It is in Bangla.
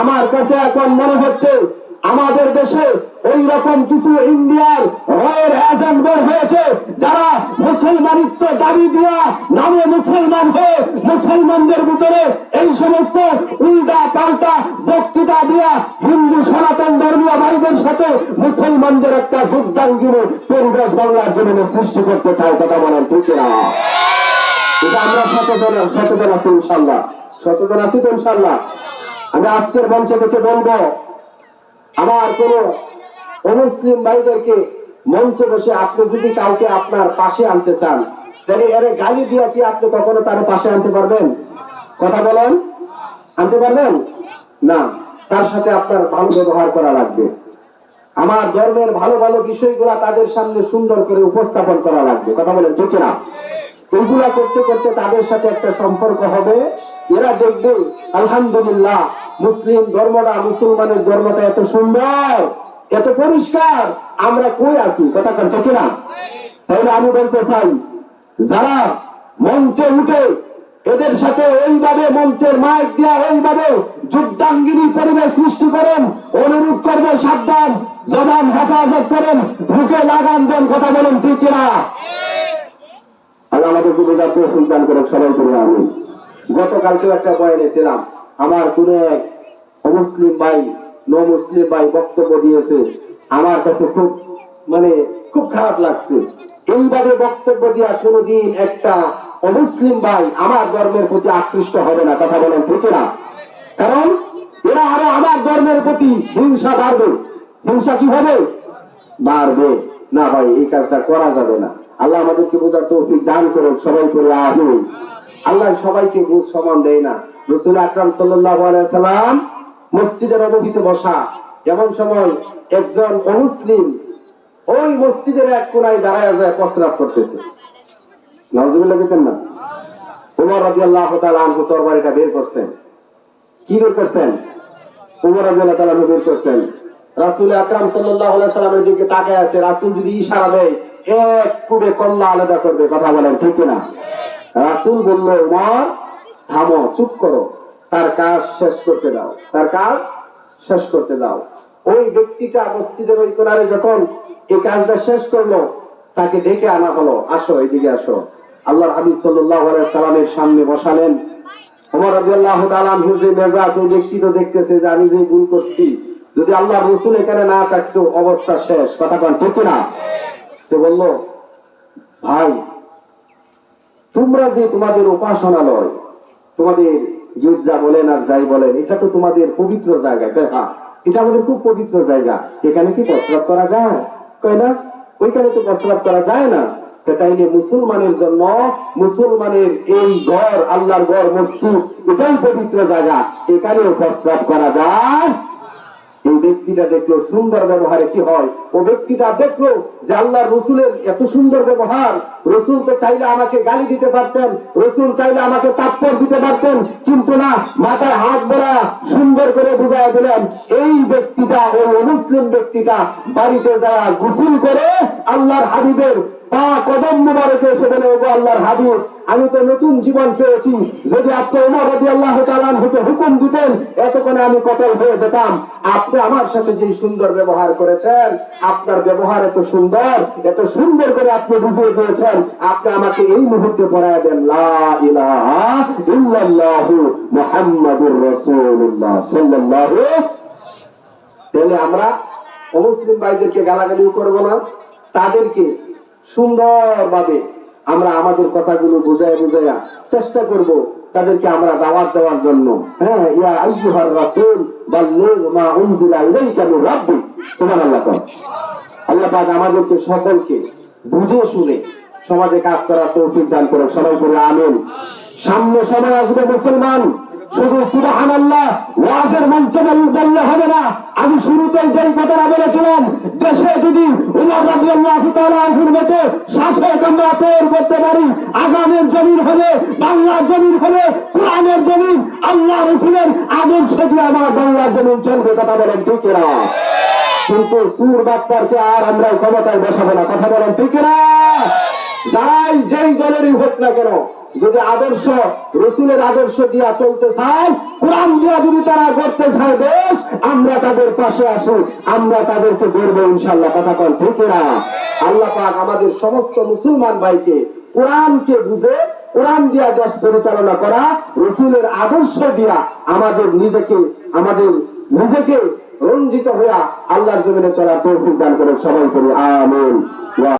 আমার কাছে এখন মনে হচ্ছে আমাদের দেশে ওই রকম কিছু ইন্ডিয়ার রয়ের এজেন্ট বের হয়েছে, যারা মুসলমানিত্ব দাবি দিয়া নামে মুসলমান হয়ে মুসলমানদের ভিতরে এই সমস্ত উল্টা পাল্টা বক্তৃতা দিয়া হিন্দু সনাতন ধর্মীয় ভাইদের সাথে মুসলমানদের একটা যুদ্ধাঙ্গিনী পরিবেশ বাংলার জমিনে সৃষ্টি করতে চায়, কথা বলেন ঠিক না এটা আমরা সচেতন সচেতন আছি ইনশাল্লাহ। সচেতন আছি তো ইনশাল্লাহ। আমি আজকের মঞ্চে থেকে বলব, আমার কোন অমুসলিম ভাইদেরকে মঞ্চে বসে আপনি যদি কাউকে আপনার পাশে আনতে চান তাহলে এর গালি দিয়ে কি আপনি কখনো তার পাশে আনতে পারবেন? কথা বলেন। আনতে পারবেন? না, তার সাথে আপনার ভালো ব্যবহার করা লাগবে। আমার ধর্মের ভালো ভালো বিষয়গুলা তাদের সামনে সুন্দর করে উপস্থাপন করা লাগবে। কথা বলেন, ঠিক না এইগুলা করতে করতে তাদের সাথে একটা সম্পর্ক হবে। এরা দেখবে আলহামদুলিল্লাহ মুসলিম ধর্মটা মুসলমানের ধর্মটা এত সুন্দর এত পরিষ্কার আমরা কই আছি? কথা কন ঠিক না তাইলে আমি বলতে চাই যারা মঞ্চে উঠে এদের সাথে ওইভাবে মঞ্চের মাইক দিয়া ওইভাবে যুদ্ধাঙ্গিনী পরিবেশ সৃষ্টি করেন অনুরোধ করবে সাবধান জবান হেফাজত করেন মুখে লাগান দেন কথা বলেন ঠিক কিনা? আল্লাহ বোঝার তৌফিক দান করে সবাই করে আমি গতকালকেও একটা বয়ানে ছিলাম আমার কোন এক অমুসলিম ভাই নো মুসলিম ভাই বক্তব্য দিয়েছে। আমার কাছে খুব মানে খুব খারাপ লাগছে। এইভাবে বক্তব্য দিয়া কোনদিন একটা অমুসলিম ভাই আমার ধর্মের প্রতি আকৃষ্ট হবে না, কথা বলেন ঠিক কারণ এরা আরও আমার ধর্মের প্রতি হিংসা বাড়বে। হিংসা কি হবে? বাড়বে। না ভাই, এই কাজটা করা যাবে না। আল্লাহ আমাদেরকে বোঝার তৌফিক দান করুন, সবাই করে আহুন আল্লাহ সবাইকে বুঝ সমান দেয় না। রসুল আকরাম সাল্লাম মসজিদের নবীতে বসা, এমন সময় একজন অমুসলিম ওই মসজিদের এক কোনায় দাঁড়ায় যায় প্রস্রাব করতেছে। নজরুল্লাহ না? উমর রাজি আল্লাহ আনহু তরবারিটা বের করছেন। কি বের করছেন? উমর রাজি আল্লাহ তালা বের করছেন। রাসুল আকরাম সাল্লামের দিকে আছে, রাসুল যদি ইশারা দেয়, এক কুড়ে কল্লা আলাদা করবে, কথা বলেন, ঠিক না রাসুল বলল, উমর, থামো, চুপ করো। তার কাজ শেষ করতে দাও। তার কাজ শেষ করতে দাও। ওই ব্যক্তিটা মসজিদের ওই কোনারে যখন এই কাজটা শেষ করল, তাকে ডেকে আনা হলো। আসো, এদিকে আসো। আল্লাহর হাবিব সাল্লামের সামনে বসালেন। ওই ব্যক্তি তো দেখতেছে যে আমি যে ভুল করছি। যদি আল্লাহর রসুল এখানে না থাকতো, অবস্থা শেষ। কথা কন ঠিক না সে বলল, ভাই তোমরা যে তোমাদের উপাসনালয়, তোমাদের গির্জা বলেন আর যাই বলেন, এটা তো তোমাদের পবিত্র জায়গা হ্যাঁ এটা আমাদের খুব পবিত্র জায়গা। এখানে কি প্রস্রাব করা যায়? কয় না? ওইখানে তো প্রস্রাব করা যায় না। তাইলে মুসলমানের জন্য মুসলমানের এই ঘর, আল্লাহর ঘর, মসজিদ, এটাই পবিত্র জায়গা। এখানেও প্রস্রাব করা যায়। এই ব্যক্তিটা দেখল সুন্দর ব্যবহারে কি হয়? ও ব্যক্তিটা দেখল যে আল্লাহ রসুলের এত সুন্দর ব্যবহার। রসুল তো চাইলে আমাকে গালি দিতে পারতেন, রসুল চাইলে আমাকে তাপ্পর দিতে পারতেন, কিন্তু না, মাথায় হাত বলা সুন্দর করে বুঝাই দিলেন, এই ব্যক্তিটা ওই মুসলিম ব্যক্তিটা বাড়িতে যারা গুসুল করে আল্লাহর হাবিবের পা কদম মুবারকে এসে আল্লাহর হাবিব, আমি তো নতুন জীবন পেয়েছি। যদি আপনি হতে হুকুম দিতেন, এতক্ষণে আমি কতল হয়ে যেতাম। আপনি আমার সাথে যে সুন্দর ব্যবহার করেছেন, আপনার ব্যবহার এত সুন্দর এত সুন্দর করে আপনি বুঝিয়ে দিয়েছেন। আপনি আমাকে এই মুহূর্তে পড়ায় দেন, লা ইলাহা ইল্লাল্লাহু মুহাম্মাদুর তাহলে আমরা অমুসলিম ভাইদেরকে গালাগালিও করব না। তাদেরকে সুন্দরভাবে আমরা আমাদের কথাগুলো বুঝায় বুঝাইয়া চেষ্টা করব তাদেরকে আমরা দাওয়াত দেওয়ার জন্য। হ্যাঁ ইয়া আইয়ুহার রাসূল, বাল্লিগ মা উনজিলা ইলাইকা মির রাব্বিক সুবহানাল্লাহ আল্লাহ পাক আমাদেরকে সকলকে বুঝে শুনে সমাজে কাজ করার তৌফিক দান করে সবাই করে আমিন। সামনে সময় আসবে মুসলমান। শুধু সুবাহান আল্লাহ ওয়াজের মঞ্চে বললে হবে না। আমি শুরুতেই যেই কথাটা বলেছিলাম, দেশে যদি আমরা চলবে, কথা বলেন কিন্তু সুর বাপ্পারকে আর আমরা ক্ষমতায় বসাবো না, কথা বলেন ঠিক না যাই যেই দলেরই হোক না কেন যদি আদর্শ রসুলের আদর্শ দিয়া চলতে চায়, কোরআন দিয়া যদি তারা করতে চায় দেশ, আমরা তাদের পাশে আসি, আমরা তাদেরকে গড়বো ইনশাল্লাহ কথা কন ঠিক না আল্লাহ পাক আমাদের সমস্ত মুসলমান ভাইকে কোরআনকে বুঝে, কোরআন দিয়া দেশ পরিচালনা করা, রসুলের আদর্শ দিয়া আমাদের নিজেকে আমাদের নিজেকে রঞ্জিত হইয়া আল্লাহর জমিনে চলার তৌফিক দান করে সবাই করি ওয়া